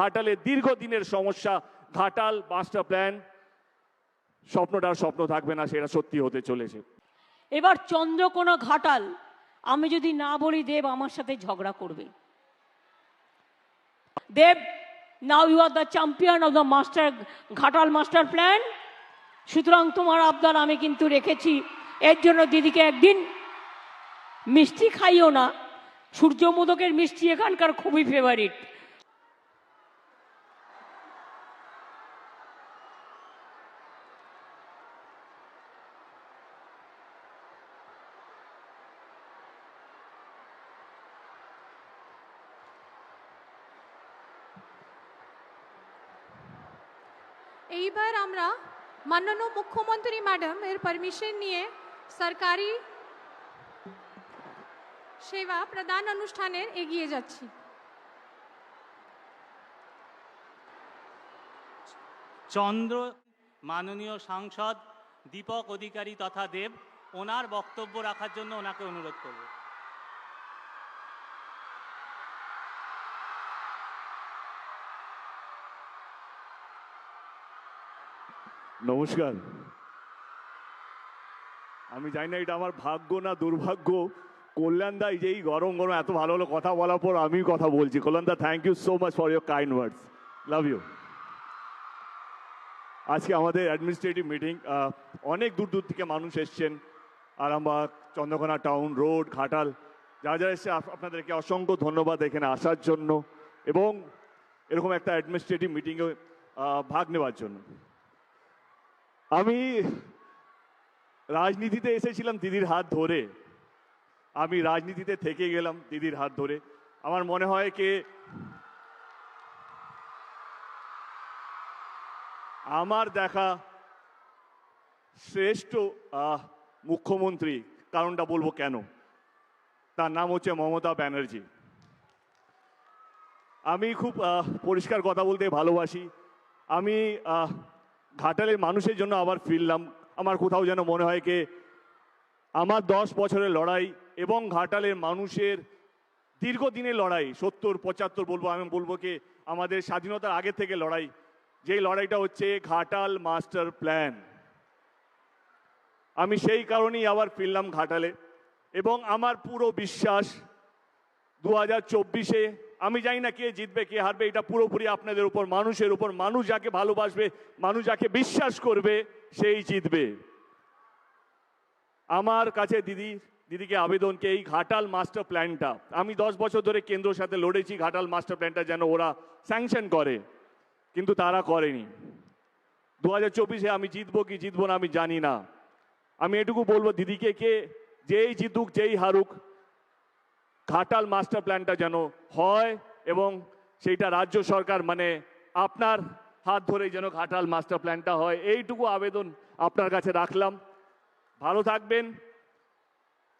ঘাটালের দীর্ঘদিনের সমস্যা, ঘাটাল মাস্টার প্ল্যান স্বপ্নটা স্বপ্ন থাকবে না, সেটা সত্যি হতে চলেছে। এবার চন্দ্রকোনা ঘাটাল, আমি যদি না বলি দেব আমার সাথে ঝগড়া করবে। Dev now you are the champion of the master Ghatal master plan সুতরাং তোমার আবদার আমি কিন্তু রেখেছি। এর জন্য দিদিকে একদিন মিষ্টি খাইও না, সূর্যমোদকের মিষ্টি এখানকার খুবই ফেভারিট এইবার আমরা মাননীয় মুখ্যমন্ত্রী ম্যাডাম এর পারমিশন নিয়ে সরকারি সেবা প্রদান অনুষ্ঠানের এগিয়ে যাচ্ছি। চন্দ্র, মাননীয় সাংসদ, দীপক অধিকারী তথা দেব, ওনার বক্তব্য রাখার জন্য ওনাকে অনুরোধ করব। নমস্কার। আমি জানি না এটা আমার ভাগ্য না দুর্ভাগ্য। কল্যাণ দা এই যে এই গরম গরম এত ভালো ভালো কথা বলার পর আমি কথা বলছি। কল্যাণ দা thank you so much for your kind words love you আজকে আমাদের অ্যাডমিনিস্ট্রেটিভ মিটিং অনেক দূর দূর থেকে মানুষ এসছেন। Arambagh, Chandrakona town road Ghatal. যারা যারা এসছে আপনাদেরকে অসংখ্য ধন্যবাদ এখানে আসার জন্য এবং এরকম একটা অ্যাডমিনিস্ট্রেটিভ মিটিংয়ে ভাগ নেওয়ার জন্য। আমি রাজনীতিতে এসেছিলাম দিদির হাত ধরে। আমি রাজনীতিতে থেকে গেলাম দিদির হাত ধরে। আমার মনে হয় কে? আমার দেখা শ্রেষ্ঠ মুখ্যমন্ত্রী, কারণটা বলব কেন? তার নাম হচ্ছে মমতা ব্যানার্জি। আমি খুব পরিষ্কার কথা বলতে ভালোবাসি। আমি ঘাটালের মানুষের জন্য আবার ফিরলাম। আমার কোথাও যেন মনে হয় কে, আমার দশ বছরের লড়াই এবং ঘাটালের মানুষের দীর্ঘদিনের লড়াই, সত্তর, পঁচাত্তর বলব, আমি বলব কি, আমাদের স্বাধীনতার আগে থেকে লড়াই। যেই লড়াইটা হচ্ছে ঘাটাল মাস্টার প্ল্যান। আমি সেই কারণেই আবার ফিরলাম ঘাটালে এবং আমার পুরো বিশ্বাস দু হাজার চব্বিশে আমি জানি না কে জিতবে, কে হারবে, এটা পুরোপুরি আপনাদের উপর, মানুষের উপর। মানুষ যাকে ভালোবাসবে, মানুষ যাকে বিশ্বাস করবে, সেই জিতবে। আমার কাছে দিদি, দিদিকে আবেদনকে এই ঘাটাল মাস্টার প্ল্যানটা। আমি দশ বছর ধরে কেন্দ্রের সাথে লড়েছি, ঘাটাল মাস্টার প্ল্যানটা যেন ওরা স্যাংশন করে। কিন্তু তারা করেনি। দু হাজার চব্বিশে আমি জিতবো কি জিতবো না আমি জানি না। আমি এটুকু বলব দিদিকে কে, যেই জিতুক, যেই হারুক ঘাটাল মাস্টার প্ল্যানটা যেন হয় এবং সেইটা রাজ্য সরকার মানে আপনার হাত ধরেই যেন ঘাটাল মাস্টার প্ল্যানটা হয়। এইটুকু আবেদন আপনার কাছে রাখলাম। ভালো থাকবেন।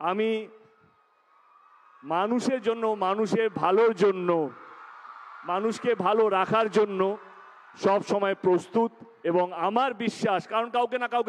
আমি মানুষের জন্য, মানুষের ভালোর জন্য, মানুষকে ভালো রাখার জন্য সব সময় প্রস্তুত এবং আমার বিশ্বাস, কারণ কাউকে না কাউকে